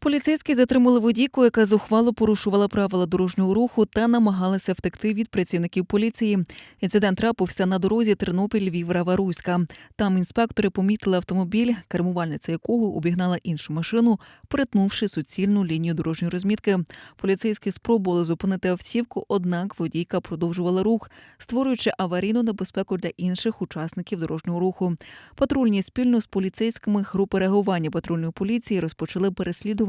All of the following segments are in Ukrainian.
Поліцейські затримали водійку, яка зухвало порушувала правила дорожнього руху та намагалася втекти від працівників поліції. Інцидент трапився на дорозі Тернопіль Львів Раваруська. Там інспектори помітили автомобіль, кермувальниця якого обігнала іншу машину, перетнувши суцільну лінію дорожньої розмітки. Поліцейські спробували зупинити автівку, однак водійка продовжувала рух, створюючи аварійну небезпеку для інших учасників дорожнього руху. Патрульні спільно з поліцейськими групи реагування патрульної поліції розпочали переслідування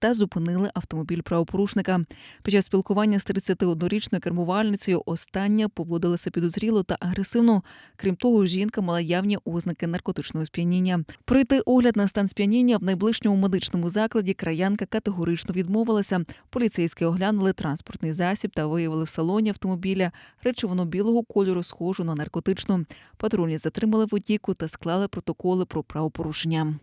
та зупинили автомобіль правопорушника. Під час спілкування з 31-річною кермувальницею остання поводилася підозріло та агресивно. Крім того, жінка мала явні ознаки наркотичного сп'яніння. Пройти огляд на стан сп'яніння в найближчому медичному закладі краянка категорично відмовилася. Поліцейські оглянули транспортний засіб та виявили в салоні автомобіля речовину білого кольору, схожу на наркотичну. Патрульні затримали водійку та склали протоколи про правопорушення.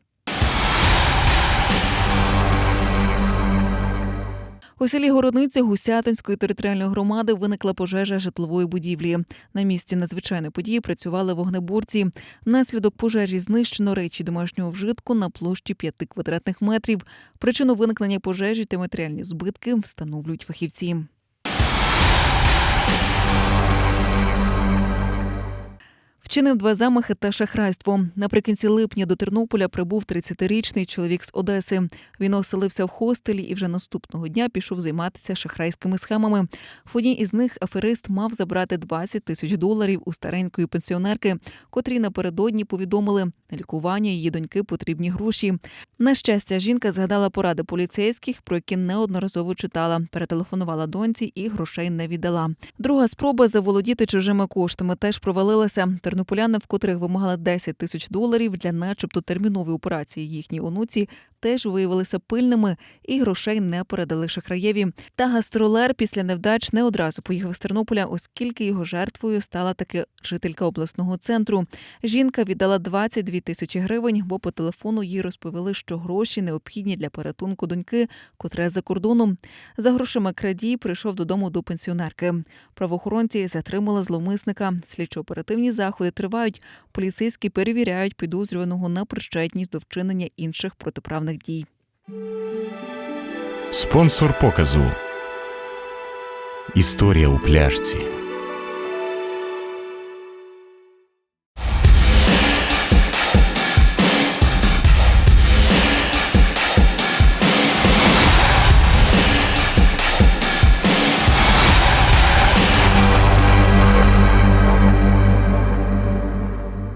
У селі Городниці Гусятинської територіальної громади виникла пожежа житлової будівлі. На місці надзвичайної події працювали вогнеборці. Внаслідок пожежі знищено речі домашнього вжитку на площі 5 квадратних метрів. Причину виникнення пожежі та матеріальні збитки встановлюють фахівці. Вчинив два замахи та шахрайство. Наприкінці липня до Тернополя прибув 30-річний чоловік з Одеси. Він оселився в хостелі і вже наступного дня пішов займатися шахрайськими схемами. В одній із них аферист мав забрати 20 тисяч доларів у старенької пенсіонерки, котрі напередодні повідомили, на лікування її доньки потрібні гроші. На щастя, жінка згадала поради поліцейських, про які неодноразово читала. Перетелефонувала доньці і грошей не віддала. Друга спроба заволодіти чужими коштами теж провалилася. Тернополяни, в котрих вимагали 10 тисяч доларів для, начебто, термінової операції їхній онуці, теж виявилися пильними і грошей не передали шахраєві. Та гастролер після невдач не одразу поїхав з Тернополя, оскільки його жертвою стала таки жителька обласного центру. Жінка віддала 22 тисячі гривень, бо по телефону їй розповіли, що гроші необхідні для порятунку доньки, котре за кордоном. За грошима крадій прийшов додому до пенсіонерки. Правоохоронці затримали зловмисника. Слідчо-оперативні заходи тривають. Поліцейські перевіряють підозрюваного на причетність до вчинення інших протиправних дій. Спонсор показу. Історія у пляшці.